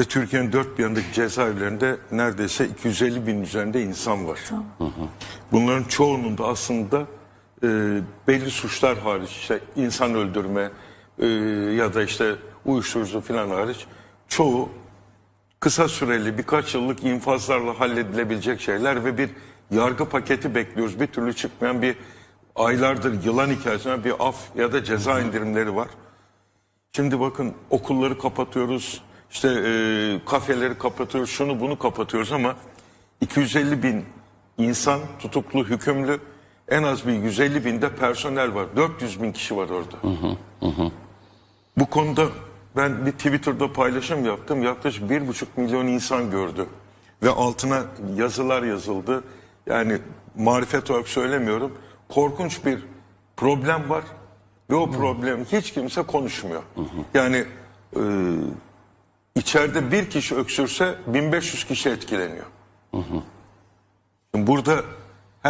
Ve Türkiye'nin dört bir yanındaki cezaevlerinde neredeyse 250 bin üzerinde insan var. Bunların çoğunun da aslında e, belli suçlar hariç işte insan öldürme e, ya da işte uyuşturucu falan hariç çoğu kısa süreli birkaç yıllık infazlarla halledilebilecek şeyler ve bir yargı paketi bekliyoruz. Bir türlü çıkmayan bir aylardır yılan hikayesine bir af ya da ceza indirimleri var. Şimdi bakın okulları kapatıyoruz, işte e, kafeleri kapatıyoruz, şunu bunu kapatıyoruz ama 250 bin insan tutuklu, hükümlü, en az bir 150 binde personel var. 400 bin kişi var orada. Bu konuda ben bir Twitter'da paylaşım yaptım. Yaklaşık bir buçuk milyon insan gördü. Ve altına yazılar yazıldı. Yani marifet olarak söylemiyorum. Korkunç bir problem var. Ve o problem hiç kimse konuşmuyor. Yani e, içeride bir kişi öksürse 1500 kişi etkileniyor. Şimdi Burada